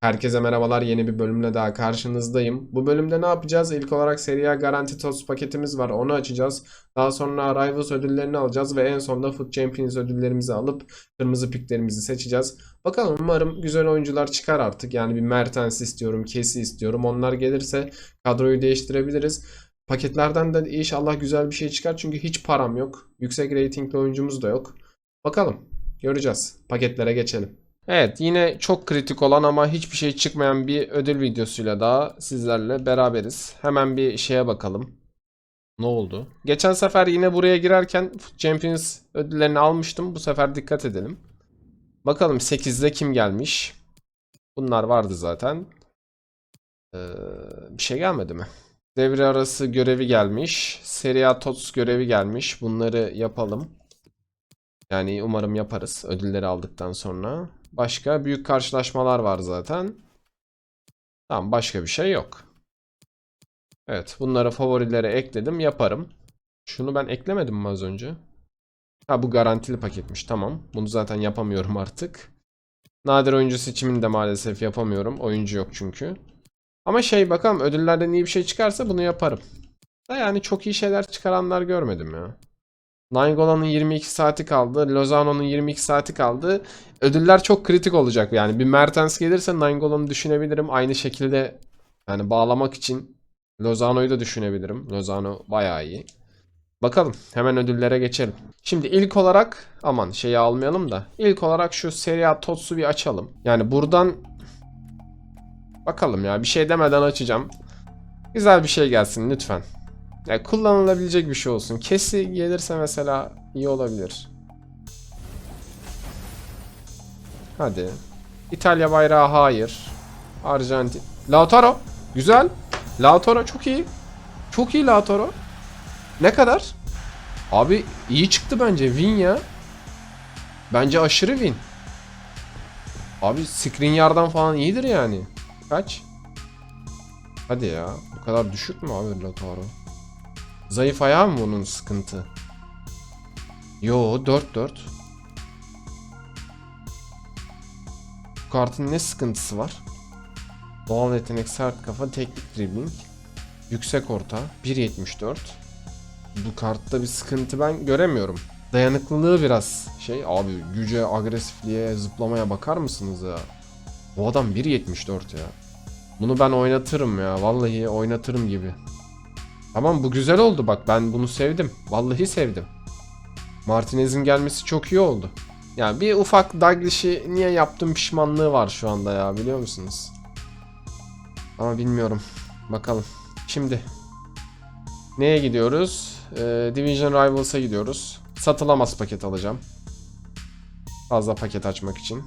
Herkese merhabalar. Yeni bir bölümle daha karşınızdayım. Bu bölümde ne yapacağız? İlk olarak Serie A Garanti Toz paketimiz var. Onu açacağız. Daha sonra Rivals ödüllerini alacağız ve en sonunda Foot Champions ödüllerimizi alıp kırmızı piklerimizi seçeceğiz. Bakalım umarım güzel oyuncular çıkar artık. Yani bir Mertens istiyorum, Kesi istiyorum. Onlar gelirse kadroyu değiştirebiliriz. Paketlerden de inşallah güzel bir şey çıkar. Çünkü hiç param yok. Yüksek reytingli oyuncumuz da yok. Bakalım. Göreceğiz. Paketlere geçelim. Evet yine çok kritik olan ama hiçbir şey çıkmayan bir ödül videosuyla daha sizlerle beraberiz. Hemen bir şeye bakalım. Ne oldu? Geçen sefer yine buraya girerken Champions ödüllerini almıştım. Bu sefer dikkat edelim. Bakalım 8'de kim gelmiş? Bunlar vardı zaten. Ee, bir şey gelmedi mi? Devre arası görevi gelmiş. Serie A TOTS görevi gelmiş. Bunları yapalım. Yani umarım yaparız ödülleri aldıktan sonra. Başka büyük karşılaşmalar var zaten. Tamam başka bir şey yok. Evet bunları favorilere ekledim yaparım. Şunu ben eklemedim mi az önce? Ha bu garantili paketmiş tamam. Bunu zaten yapamıyorum artık. Nadir oyuncu seçimini de maalesef yapamıyorum. Oyuncu yok çünkü. Ama şey bakalım ödüllerden iyi bir şey çıkarsa bunu yaparım. Da yani çok iyi şeyler çıkaranlar görmedim ya. Nainggolan'ın 22 saati kaldı. Lozano'nun 22 saati kaldı. Ödüller çok kritik olacak. Yani bir Mertens gelirse Nainggolan'ı düşünebilirim. Aynı şekilde yani bağlamak için Lozano'yu da düşünebilirim. Lozano bayağı iyi. Bakalım hemen ödüllere geçelim. Şimdi ilk olarak aman şeyi almayalım da ilk olarak şu Serie A TOTS'u bir açalım. Yani buradan bakalım ya bir şey demeden açacağım. Güzel bir şey gelsin lütfen. Ya kullanılabilecek bir şey olsun. Kesi gelirse mesela iyi olabilir. Hadi. İtalya bayrağı hayır. Arjantin. Lautaro. Güzel. Lautaro çok iyi. Çok iyi Lautaro. Ne kadar? Abi iyi çıktı bence. Win ya. Bence aşırı win. Abi Skriniar'dan falan iyidir yani. Kaç? Hadi ya. Bu kadar düşük mü abi Lautaro? Zayıf ayağı mı bunun sıkıntı? Yo 4-4. Bu kartın ne sıkıntısı var? Doğal yetenek sert kafa teknik dribbling. Yüksek orta 1.74. Bu kartta bir sıkıntı ben göremiyorum. Dayanıklılığı biraz şey abi güce, agresifliğe, zıplamaya bakar mısınız ya? Bu adam 1.74 ya. Bunu ben oynatırım ya. Vallahi oynatırım gibi. Tamam bu güzel oldu bak ben bunu sevdim. Vallahi sevdim. Martinez'in gelmesi çok iyi oldu. Yani bir ufak Daglish'i niye yaptım pişmanlığı var şu anda ya biliyor musunuz? Ama bilmiyorum. Bakalım. Şimdi neye gidiyoruz? Ee, Division Rivals'a gidiyoruz. Satılamaz paket alacağım. Fazla paket açmak için.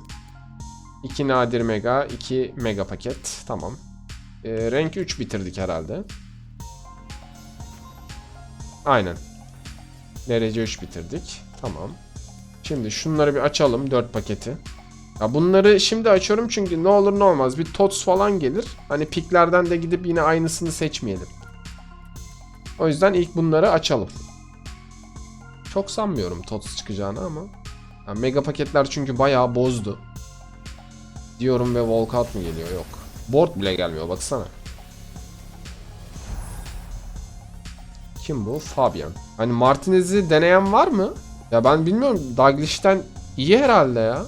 2 nadir mega, 2 mega paket. Tamam. Ee, renk 3 bitirdik herhalde. Aynen. Derece 3 bitirdik. Tamam. Şimdi şunları bir açalım 4 paketi. Ya bunları şimdi açıyorum çünkü ne olur ne olmaz bir TOTS falan gelir. Hani piklerden de gidip yine aynısını seçmeyelim. O yüzden ilk bunları açalım. Çok sanmıyorum TOTS çıkacağını ama. Ya mega paketler çünkü bayağı bozdu. Diyorum ve walkout mu geliyor? Yok. Board bile gelmiyor baksana. Kim bu? Fabian. Hani Martinez'i deneyen var mı? Ya ben bilmiyorum. Daglish'ten iyi herhalde ya.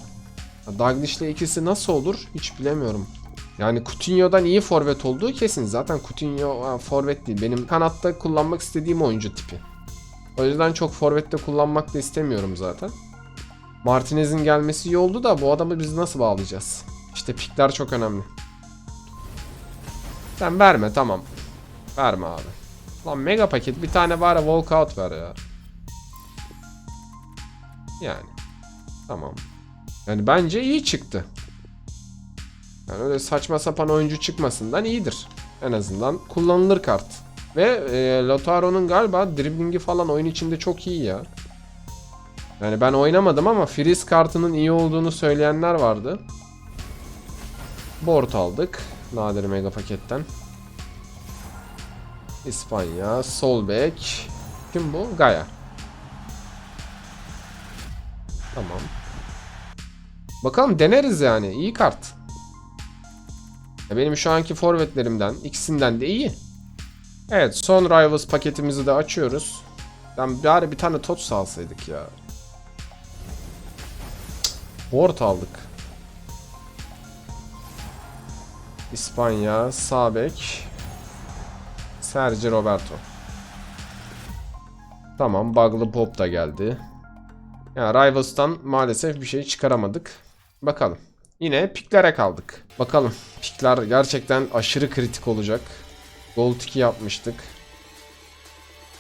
Daglish'le ikisi nasıl olur hiç bilemiyorum. Yani Coutinho'dan iyi forvet olduğu kesin. Zaten Coutinho ha, forvet değil. Benim kanatta kullanmak istediğim oyuncu tipi. O yüzden çok forvette kullanmak da istemiyorum zaten. Martinez'in gelmesi iyi oldu da bu adamı biz nasıl bağlayacağız? İşte pikler çok önemli. Sen verme tamam. Verme abi. Lan mega paket bir tane bari walkout ver ya. Yani. Tamam. Yani bence iyi çıktı. Yani öyle saçma sapan oyuncu çıkmasından iyidir. En azından kullanılır kart. Ve e, Lautaro'nun galiba driblingi falan oyun içinde çok iyi ya. Yani ben oynamadım ama Freeze kartının iyi olduğunu söyleyenler vardı. Board aldık. Nadir mega paketten. İspanya, sol bek. Kim bu? Gaya. Tamam. Bakalım deneriz yani. İyi kart. Benim şu anki forvetlerimden ikisinden de iyi. Evet son Rivals paketimizi de açıyoruz. Ben bari bir tane tot alsaydık ya. Ward aldık. İspanya, Sabek, Sergio Roberto. Tamam, Bugly Pop da geldi. Yani Rivals'tan maalesef bir şey çıkaramadık. Bakalım. Yine piklere kaldık. Bakalım. Pikler gerçekten aşırı kritik olacak. Gold 2 yapmıştık.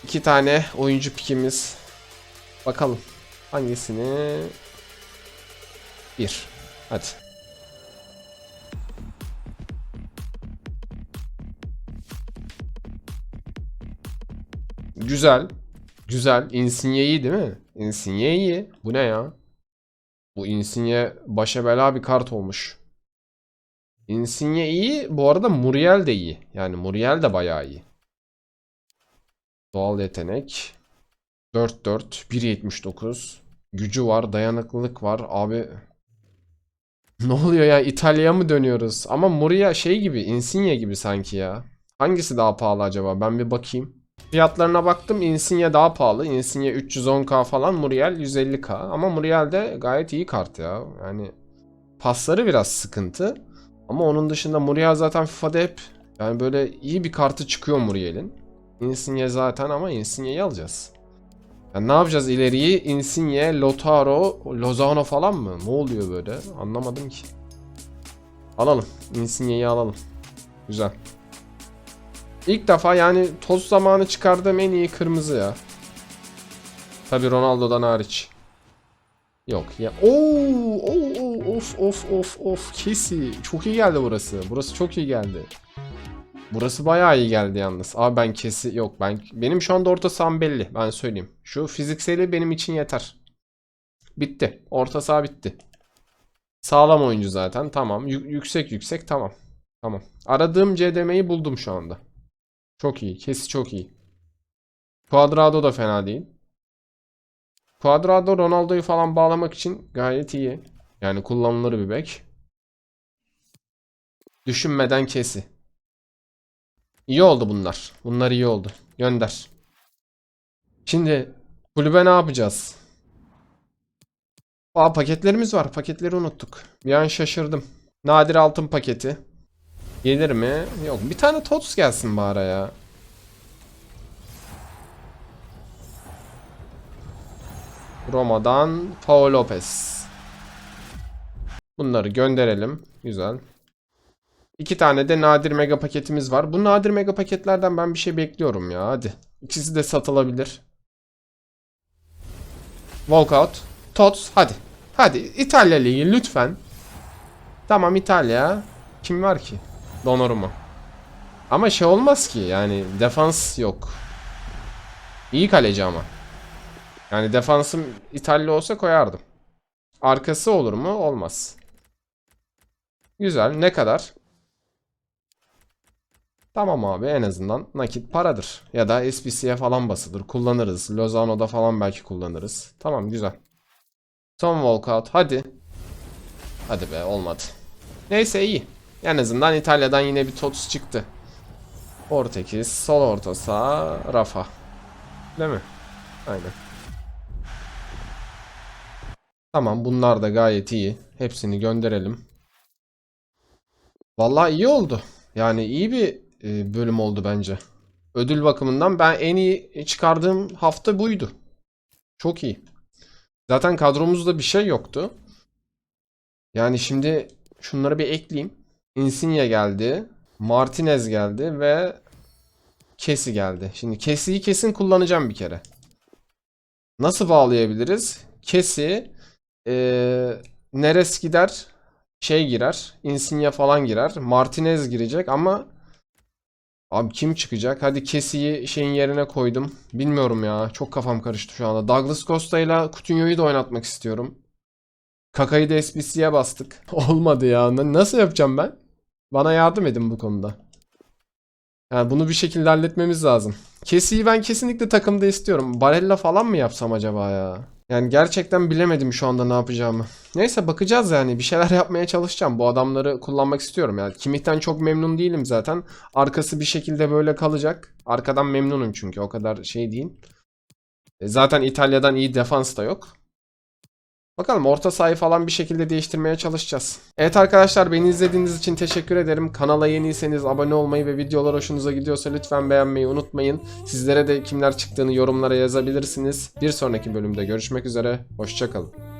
İki tane oyuncu pikimiz. Bakalım. Hangisini? Bir. Hadi. Güzel. Güzel. Insigne iyi değil mi? Insigne iyi. Bu ne ya? Bu Insigne başa bela bir kart olmuş. Insigne iyi. Bu arada Muriel de iyi. Yani Muriel de bayağı iyi. Doğal yetenek. 4-4. 1.79. Gücü var. Dayanıklılık var. Abi ne oluyor ya? İtalya'ya mı dönüyoruz? Ama Muriel şey gibi. Insigne gibi sanki ya. Hangisi daha pahalı acaba? Ben bir bakayım. Fiyatlarına baktım. Insigne daha pahalı. Insigne 310k falan. Muriel 150k. Ama Muriel de gayet iyi kart ya. Yani pasları biraz sıkıntı. Ama onun dışında Muriel zaten FIFA'da hep yani böyle iyi bir kartı çıkıyor Muriel'in. Insigne zaten ama Insigne'yi alacağız. Yani ne yapacağız ileriyi? Insigne, Lotaro, Lozano falan mı? Ne oluyor böyle? Anlamadım ki. Alalım. Insigne'yi alalım. Güzel. İlk defa yani toz zamanı çıkardığım en iyi kırmızı ya. Tabi Ronaldo'dan hariç. Yok ya. Oo, oo, of of of of kesi. Çok iyi geldi burası. Burası çok iyi geldi. Burası bayağı iyi geldi yalnız. Abi ben kesi yok ben benim şu anda orta saham belli. Ben söyleyeyim. Şu fizikseli benim için yeter. Bitti. Orta saha bitti. Sağlam oyuncu zaten. Tamam. Yü- yüksek yüksek tamam. Tamam. Aradığım CDM'yi buldum şu anda. Çok iyi. Kesi çok iyi. Cuadrado da fena değil. Cuadrado Ronaldo'yu falan bağlamak için gayet iyi. Yani kullanılır bir bek. Düşünmeden kesi. İyi oldu bunlar. Bunlar iyi oldu. Gönder. Şimdi kulübe ne yapacağız? Aa paketlerimiz var. Paketleri unuttuk. Bir an şaşırdım. Nadir altın paketi. Gelir mi? Yok. Bir tane TOTS gelsin bari ya. Roma'dan Paul Lopez. Bunları gönderelim. Güzel. İki tane de nadir mega paketimiz var. Bu nadir mega paketlerden ben bir şey bekliyorum ya. Hadi. İkisi de satılabilir. Walkout. Tots. Hadi. Hadi. İtalya Ligi lütfen. Tamam İtalya. Kim var ki? Donnarumma. Ama şey olmaz ki. Yani defans yok. İyi kaleci ama. Yani defansım İtalya olsa koyardım. Arkası olur mu? Olmaz. Güzel. Ne kadar? Tamam abi en azından nakit paradır. Ya da SPC'ye falan basılır. Kullanırız. Lozano'da falan belki kullanırız. Tamam güzel. Son walkout. Hadi. Hadi be olmadı. Neyse iyi. En azından İtalya'dan yine bir TOTS çıktı. Portekiz, sol orta saha, Rafa. Değil mi? Aynen. Tamam bunlar da gayet iyi. Hepsini gönderelim. Vallahi iyi oldu. Yani iyi bir e, bölüm oldu bence. Ödül bakımından ben en iyi çıkardığım hafta buydu. Çok iyi. Zaten kadromuzda bir şey yoktu. Yani şimdi şunları bir ekleyeyim. Insigne geldi. Martinez geldi ve Kesi geldi. Şimdi Kesi'yi kesin kullanacağım bir kere. Nasıl bağlayabiliriz? Kesi eee Neres gider şey girer. Insigne falan girer. Martinez girecek ama Abi kim çıkacak? Hadi Kesi'yi şeyin yerine koydum. Bilmiyorum ya. Çok kafam karıştı şu anda. Douglas Costa ile Coutinho'yu da oynatmak istiyorum. Kaka'yı da SBC'ye bastık. Olmadı ya. Na- Nasıl yapacağım ben? Bana yardım edin bu konuda. Yani bunu bir şekilde halletmemiz lazım. Kesi'yi ben kesinlikle takımda istiyorum. Barella falan mı yapsam acaba ya? Yani gerçekten bilemedim şu anda ne yapacağımı. Neyse bakacağız yani. Bir şeyler yapmaya çalışacağım. Bu adamları kullanmak istiyorum. Yani Kimik'ten çok memnun değilim zaten. Arkası bir şekilde böyle kalacak. Arkadan memnunum çünkü. O kadar şey değil. E, Zaten İtalya'dan iyi defans da yok. Bakalım orta sahayı falan bir şekilde değiştirmeye çalışacağız. Evet arkadaşlar beni izlediğiniz için teşekkür ederim. Kanala yeniyseniz abone olmayı ve videolar hoşunuza gidiyorsa lütfen beğenmeyi unutmayın. Sizlere de kimler çıktığını yorumlara yazabilirsiniz. Bir sonraki bölümde görüşmek üzere. Hoşçakalın.